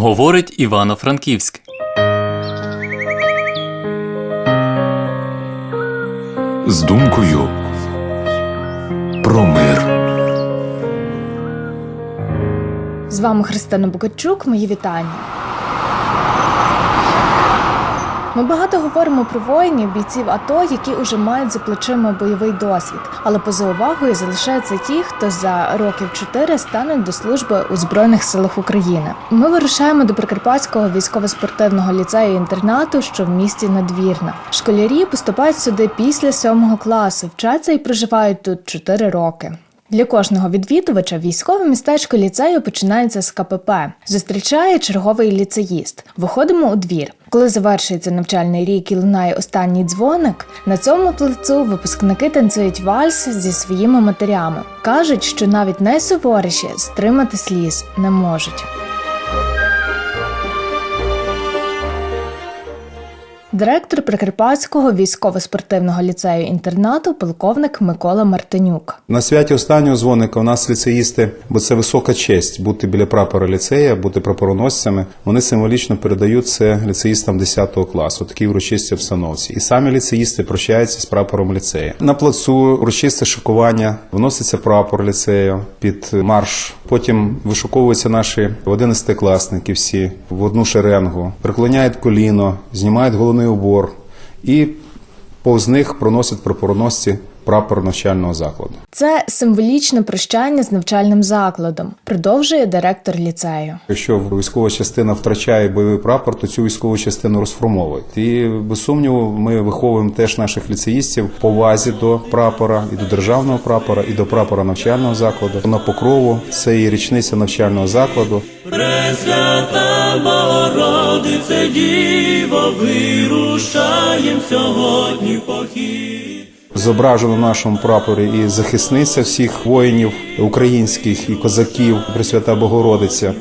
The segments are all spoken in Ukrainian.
Говорить Івано-Франківськ. з думкою про мир. З вами Христина Букачук. Мої вітання. Ми багато говоримо про воїнів, бійців АТО, які уже мають за плечима бойовий досвід, але поза увагою залишаються ті, хто за років чотири стануть до служби у збройних силах України. Ми вирушаємо до Прикарпатського військово-спортивного ліцею інтернату, що в місті Надвірна. Школярі поступають сюди після сьомого класу, вчаться і проживають тут чотири роки. Для кожного відвідувача військове містечко ліцею починається з КПП. Зустрічає черговий ліцеїст. Виходимо у двір. Коли завершується навчальний рік і лунає останній дзвоник, на цьому плецу випускники танцюють вальс зі своїми матерями. кажуть, що навіть найсуворіші стримати сліз не можуть. Директор Прикарпатського військово-спортивного ліцею інтернату полковник Микола Мартинюк. На святі останнього дзвоника у нас ліцеїсти, бо це висока честь бути біля прапора ліцея, бути прапороносцями. Вони символічно передають це ліцеїстам 10 класу, такій урочистій обстановці. І самі ліцеїсти прощаються з прапором ліцею. На плацу урочисте шокування, вноситься прапор ліцею під марш. Потім вишуковуються наші 11-класники всі в одну шеренгу, приклоняють коліно, знімають головний убор і повз них проносять прапороносці прапор навчального закладу. Це символічне прощання з навчальним закладом, продовжує директор ліцею. Якщо військова частина втрачає бойовий прапор, то цю військову частину розформовують. І без сумніву, ми виховуємо теж наших ліцеїстів повазі до прапора і до державного прапора, і до прапора навчального закладу. На покрову це і річниця навчального закладу. Пресвята Богородице Діво, вирушаєм сьогодні похід. Зображено на нашому прапорі і захисниця всіх воїнів українських і козаків, Пресвята Богородиця.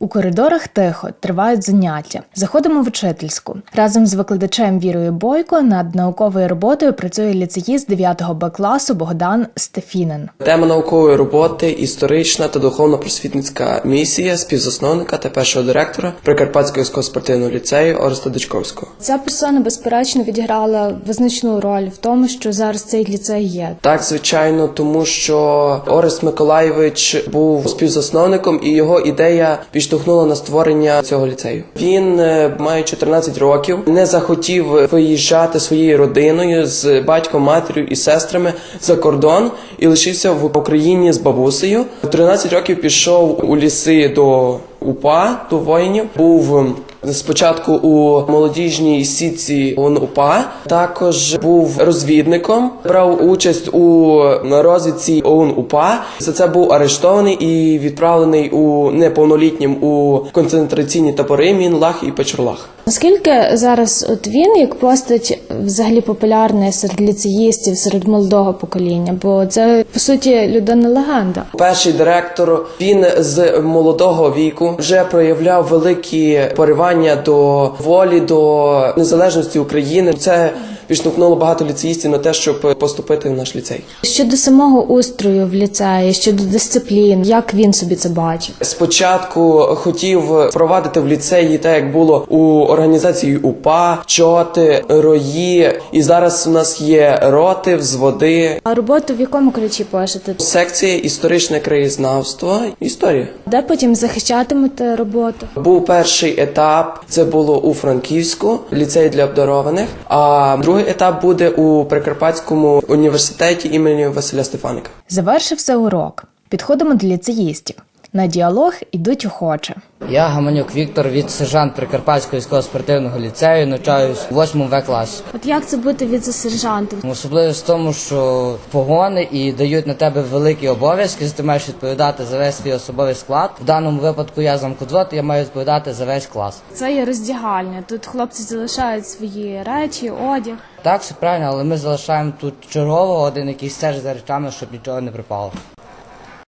У коридорах тихо тривають заняття. Заходимо в учительську. Разом з викладачем Вірою Бойко над науковою роботою працює ліцеїст 9 Б класу Богдан Стефінин. Тема наукової роботи історична та духовно-просвітницька місія співзасновника та першого директора Прикарпатського військово-спортивного ліцею Ореста Дичковського. Ця персона безперечно відіграла визначну роль в тому, що зараз цей ліцей є. Так, звичайно, тому що Орест Миколаєвич був співзасновником, і його ідея підштовхнула на створення цього ліцею. Він, е, має 14 років, не захотів виїжджати своєю родиною з батьком, матір'ю і сестрами за кордон і лишився в Україні з бабусею. В 13 років пішов у ліси до УПА, до воїнів. Був Спочатку у молодіжній сітці ОУН-УПА, також був розвідником, брав участь у розвідці ОУН-УПА. За це був арештований і відправлений у неповнолітнім у концентраційні табори Мінлах і Печорлах. Наскільки зараз от він як постать взагалі популярний серед ліцеїстів, серед молодого покоління? Бо це по суті людина легенда. Перший директор він з молодого віку вже проявляв великі поривання до волі, до незалежності України. Це підштовхнуло багато ліцеїстів на те, щоб поступити в наш ліцей. Щодо самого устрою в ліцеї, щодо дисциплін, як він собі це бачить? Спочатку хотів впровадити в ліцеї так, як було у організації УПА, чоти, рої. І зараз у нас є роти, взводи, А роботу в якому ключі пишете? секція історичне краєзнавство, історія. Де потім захищатимете роботу? Був перший етап, це було у Франківську, ліцей для обдарованих. А другий етап буде у Прикарпатському університеті імені Василя Стефаника. Завершився урок. Підходимо до ліцеїстів. На діалог ідуть охоче. Я Гаманюк Віктор від сержант Прикарпатського військово-спортивного ліцею, навчаюсь у 8 В класі. От як це бути віце-сержантом? Особливість в тому, що погони і дають на тебе великі обов'язки, ти маєш відповідати за весь свій особовий склад. В даному випадку я замкодрот, я маю відповідати за весь клас. Це є роздягальня. Тут хлопці залишають свої речі, одяг. Так, все правильно, але ми залишаємо тут чергового, один який стежить за речами, щоб нічого не припало.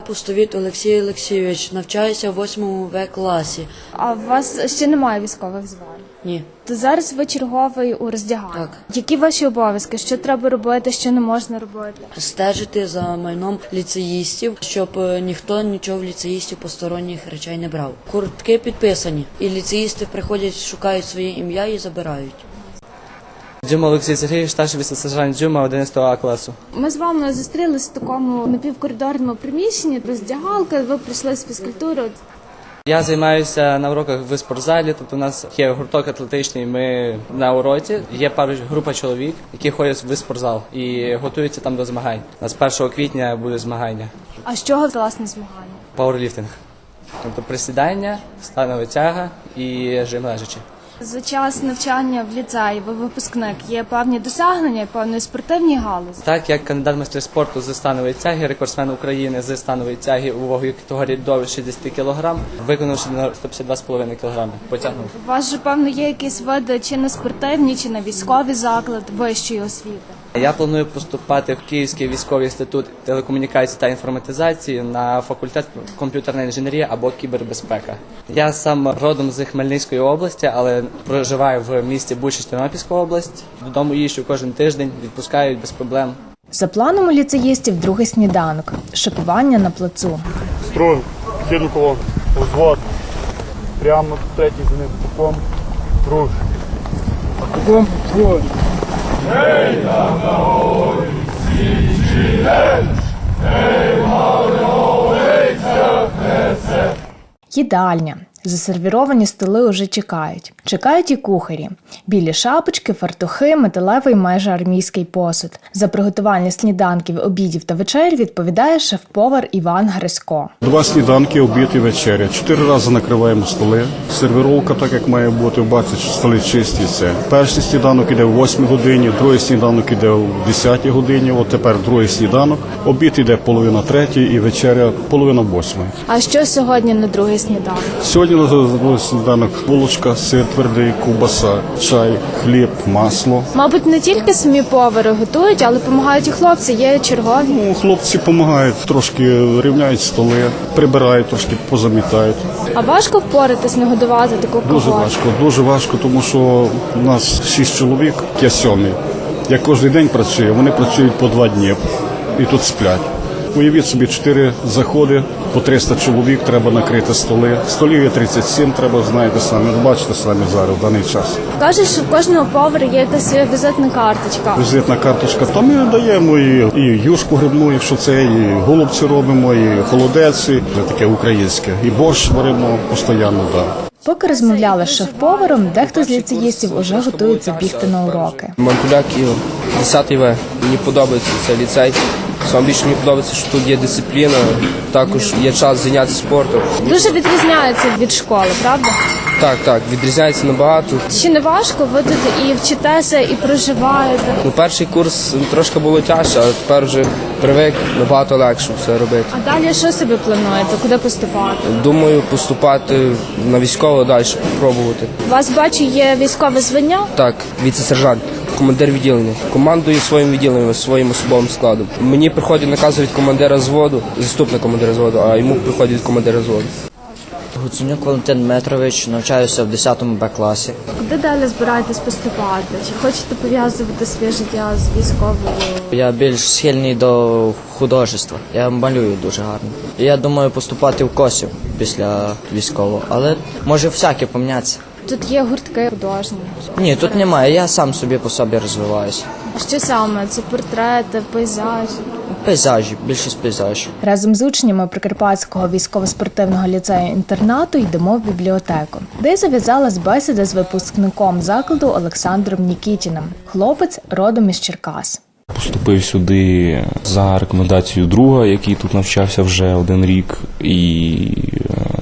Пустовіт Олексій Олексійович, навчаюся в 8 В класі. А у вас ще немає військових звань? Ні. То зараз ви черговий у роздяганні. Так. Які ваші обов'язки? Що треба робити, що не можна робити? Стежити за майном ліцеїстів, щоб е, ніхто нічого в ліцеїстів посторонніх речей не брав. Куртки підписані, і ліцеїсти приходять, шукають своє ім'я і забирають. Дюма Олексій Сергійович, старший сержант Дюма 11 А класу. Ми з вами зустрілись в такому напівкоридорному приміщенні, роздягалка. Ви прийшли з фізкультури. Я займаюся на уроках в спортзалі, тобто у нас є гурток атлетичний, ми на уроці. Є пару група чоловік, які ходять в спортзал і готуються там до змагань. У нас 1 квітня буде змагання. А з чого власне змагання? Пауерліфтинг. Тобто присідання, станова тяга і жим лежачи. За час навчання в ліцеї ви випускник є певні досягнення, певної спортивні галузі. Так як кандидат майстри спорту з станової тяги, рекордсмен України з станової тяги у вагою категорії до 60 кг, виконавши на 152,5 кг, потягнув. У вас же певно є якісь види чи на спортивні, чи на військові заклад вищої освіти. Я планую поступати в Київський військовий інститут телекомунікації та інформатизації на факультет комп'ютерна інженерія або кібербезпека. Я сам родом з Хмельницької області, але проживаю в місті Бучач Тернопільська область. Додому їжджу кожен тиждень, відпускають без проблем. За планом у ліцеїстів другий сніданок, шикування на плацу. строй, хідну колону, взвод, прямо третій за ним, боком, руш. Боком, строй. Їдальня. Засервіровані столи уже чекають. Чекають і кухарі. Білі шапочки, фартухи, металевий майже армійський посуд. За приготування сніданків, обідів та вечер відповідає шеф-повар Іван Грисько. Два сніданки, обід і вечеря. Чотири рази накриваємо столи. Сервіровка, так як має бути, бачите, що столи чисті. Це перший сніданок іде в 8 годині, другий сніданок іде в 10 годині. От тепер другий сніданок. Обід іде половина третій і вечеря половина восьмої. А що сьогодні на другий сніданок? Сьогодні на сніданок булочка, сир твердий, ковбаса, чай, хліб, масло. Мабуть, не тільки самі повари готують, але допомагають і хлопці. Є чергові. Ну, хлопці допомагають, трошки рівняють столи, прибирають, трошки позамітають. А важко впоратись, не годувати таку Дуже важко, дуже важко, тому що у нас шість чоловік, я сьомий. Я кожен день працюю, вони працюють по два дні і тут сплять. Уявіть собі, чотири заходи, по 300 чоловік, треба накрити столи. Столів є 37, треба, знаєте самі, бачите самі зараз в даний час. Кажуть, що в кожного повара є якась візитна карточка. Візитна карточка. То ми даємо і, і юшку грибну, якщо це, і голубці робимо, і холодець, і таке українське. І борщ варимо постійно, так. Поки розмовляли з шеф-поваром, дехто з ліцеїстів уже готується бігти на уроки. Мантуляк Ігор, 10 В. Мені подобається цей ліцей. Саме більше мені подобається, що тут є дисципліна, також є час зайнятися спортом. Дуже відрізняється від школи, правда? Так, так, відрізняється набагато. Чи не важко? Ви тут і вчитеся, і проживаєте. Ну, перший курс трошки було тяжче, але тепер вже привик набагато легше все робити. А далі що собі плануєте? Куди поступати? Думаю, поступати на військово далі, спробувати. У вас бачу, є військове звання. Так, віце-сержант, командир відділення. Командую своїм відділенням, своїм особовим складом. Мені приходить наказ від командира зводу, заступник командира зводу, а йому приходить від командира зводу. Гуценюк Валентин Дмитрович, навчаюся в 10 Б класі. Куди далі збираєтесь поступати? Чи хочете пов'язувати своє життя з військовою? Я більш схильний до художества. Я малюю дуже гарно. Я думаю поступати в Косів після військового, але може всяке помінятися. Тут є гуртки художні. Ні, тут немає. Я сам собі по собі розвиваюся. А що саме? Це портрети, пейзажі. Пейзажі, більшість пейзажів. Разом з учнями Прикарпатського військово-спортивного ліцею інтернату йдемо в бібліотеку, де зав'язалась бесіда з випускником закладу Олександром Нікітіним. Хлопець родом із Черкас. Поступив сюди за рекомендацією друга, який тут навчався вже один рік. І,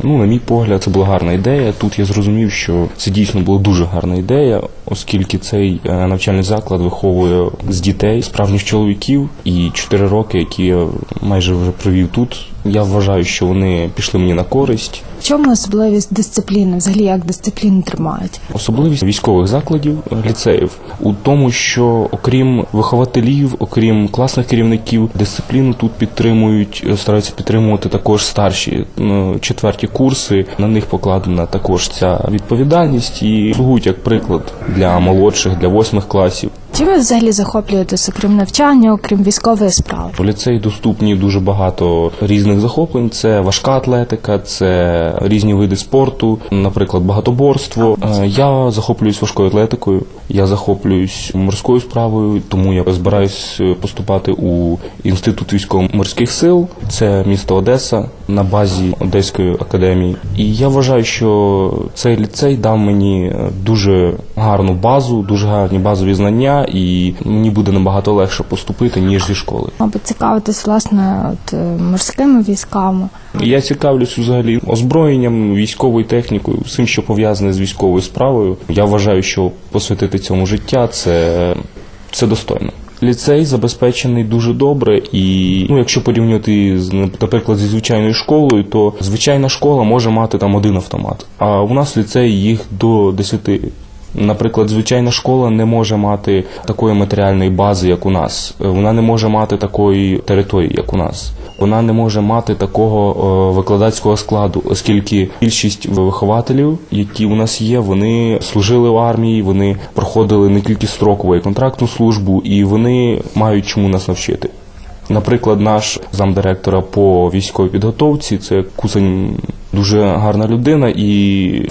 ну, на мій погляд, це була гарна ідея. Тут я зрозумів, що це дійсно була дуже гарна ідея, оскільки цей е, навчальний заклад виховує з дітей справжніх чоловіків. І чотири роки, які я майже вже провів тут, я вважаю, що вони пішли мені на користь. В чому особливість дисципліни? Взагалі як дисципліну тримають? Особливість військових закладів е, ліцеїв у тому, що окрім вихователів, окрім класних керівників, дисципліну тут підтримують, е, стараються підтримувати також старші е, четверті курси. На них покладена також ця відповідальність і слугують як приклад для молодших, для восьмих класів. Чим ви взагалі захоплюєтесь, окрім навчання, окрім військової справи? В ліцеї доступні дуже багато різних захоплень. Це важка атлетика, це різні види спорту, наприклад, багатоборство. Е, Я захоплююсь важкою атлетикою, я захоплююсь морською справою, тому я збираюсь поступати у інститут військово-морських сил. Це місто Одеса на базі Одеської академії. І я вважаю, що цей ліцей дав мені дуже гарну базу, дуже гарні базові знання, і мені буде набагато легше поступити ніж зі школи. Мабуть, цікавитесь власне от, е, морськими військами. Я цікавлюсь взагалі озброєнням, військовою технікою, всім, що пов'язане з військовою справою. Я вважаю, що посвятити цьому життя це, це достойно. Ліцей забезпечений дуже добре, і ну, якщо порівнювати з наприклад зі звичайною школою, то звичайна школа може мати там один автомат. А у нас в ліцеї їх до 10. Наприклад, звичайна школа не може мати такої матеріальної бази, як у нас. Е, Вона не може мати такої території, як у нас. Вона не може мати такого е, викладацького складу, оскільки більшість вихователів, які у нас є, вони служили в армії, вони проходили не тільки строкову, й контрактну службу, і вони мають чому нас навчити. Наприклад, наш замдиректора по військовій підготовці це Кусень дуже гарна людина, і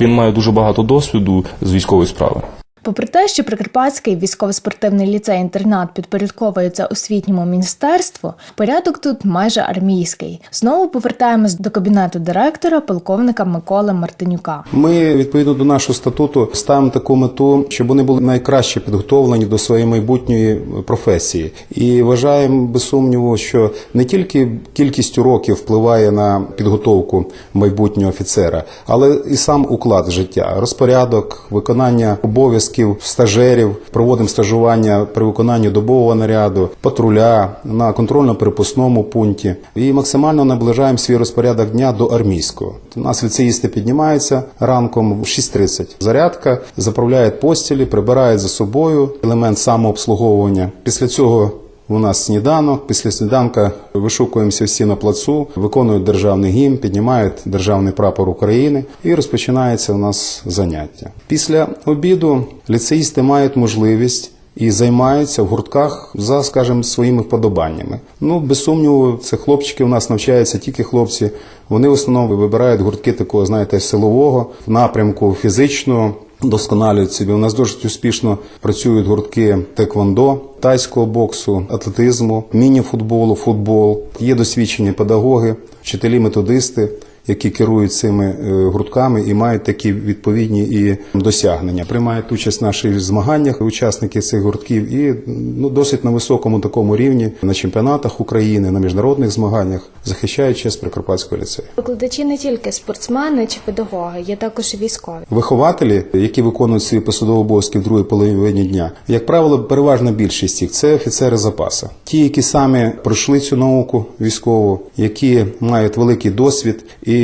він має дуже багато досвіду з військової справи. Попри те, що Прикарпатський військово-спортивний ліцей-інтернат підпорядковується освітньому міністерству, порядок тут майже армійський. Знову повертаємось до кабінету директора полковника Миколи Мартинюка. Ми відповідно до нашого статуту ставимо таку мету, щоб вони були найкраще підготовлені до своєї майбутньої професії, і вважаємо без сумніву, що не тільки кількість уроків впливає на підготовку майбутнього офіцера, але і сам уклад життя, розпорядок, виконання обов'язків стажерів, проводимо стажування при виконанні добового наряду, патруля на контрольно-перепусному пункті і максимально наближаємо свій розпорядок дня до армійського. У нас ліцеїсти піднімаються ранком в 6.30. Зарядка, заправляють постілі, прибирають за собою елемент самообслуговування. Після цього у нас сніданок. Після сніданка вишукуємося всі на плацу, виконують державний гімн, піднімають державний прапор України і розпочинається у нас заняття. Після обіду ліцеїсти мають можливість. І займаються в гуртках за, скажімо, своїми вподобаннями. Ну, без сумніву, це хлопчики у нас навчаються тільки хлопці. Вони в основному вибирають гуртки такого, знаєте, силового напрямку фізичного, досконалюють собі. У нас досить успішно працюють гуртки теквондо, тайського боксу, атлетизму, міні-футболу, футбол. Є досвідчені педагоги, вчителі, методисти, які керують цими е, гуртками і мають такі відповідні і досягнення. Приймають участь в наших змаганнях учасники цих гуртків і ну досить на високому такому рівні на чемпіонатах України, на міжнародних змаганнях захищають честь Прикарпатського ліцею. Викладачі не тільки спортсмени чи педагоги, є також і військові. Вихователі, які виконують свої посадові обов'язки в другій половині дня, як правило, переважна більшість їх це офіцери запасу. Ті, які самі пройшли цю науку військову, які мають великий досвід, і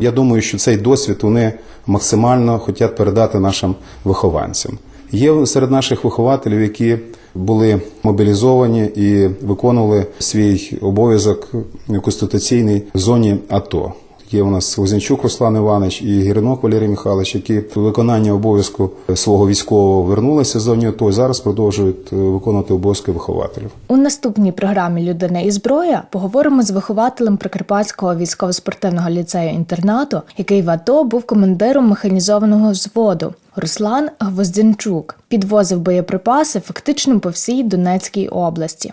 я думаю, що цей досвід вони максимально хочуть передати нашим вихованцям. Є серед наших вихователів, які були мобілізовані і виконували свій обов'язок конституційній зоні АТО. Є у нас Вознячук Руслан Іванович і Гіринок Валерій Михайлович, які в виконання обов'язку свого військового вернулися з зоні АТО і зараз продовжують е, виконувати обов'язки вихователів. У наступній програмі Людина і зброя поговоримо з вихователем Прикарпатського військово-спортивного ліцею інтернату, який в АТО був командиром механізованого взводу. Руслан Гвоздянчук підвозив боєприпаси фактично по всій Донецькій області.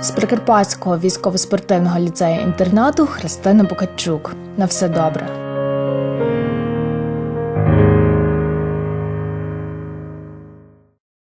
З Прикарпатського військово-спортивного ліцею інтернату Христина Букачук. На все добре.